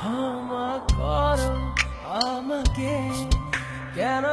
ক্ষমা করো আমাকে। কেন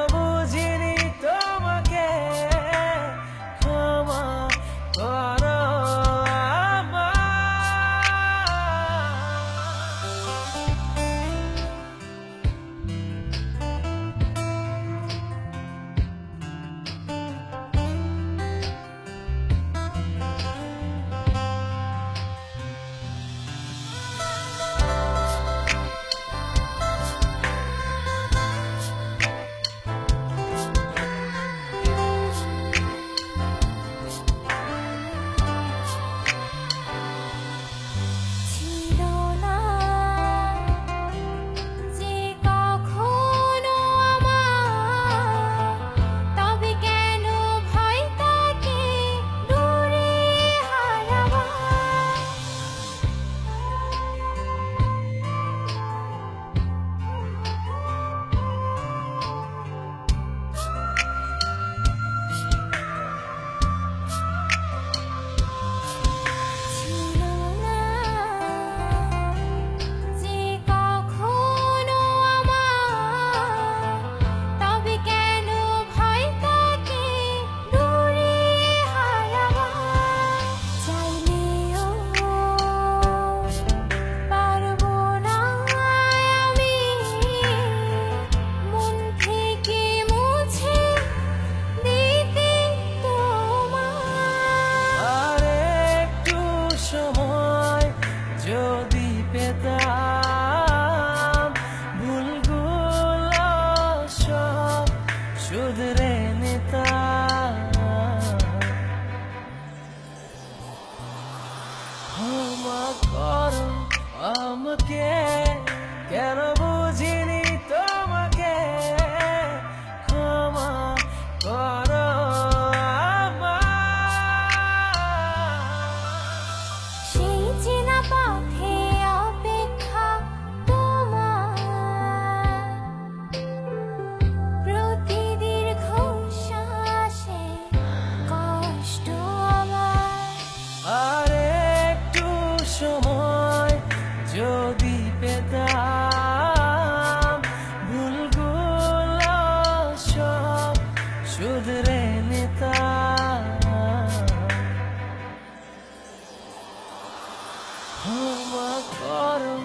ক্ষমা করো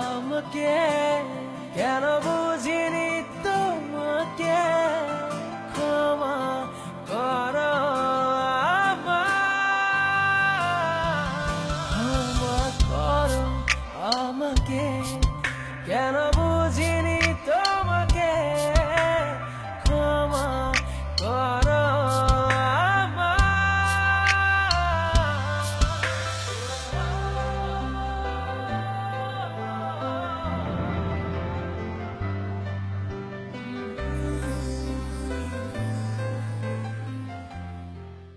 আমাকে। কেন বুঝিনি তোমাকে? ক্ষমা করো ক্ষমা করো আমাকে। কেন বুঝিনি তোমাকে? ক্ষমা কর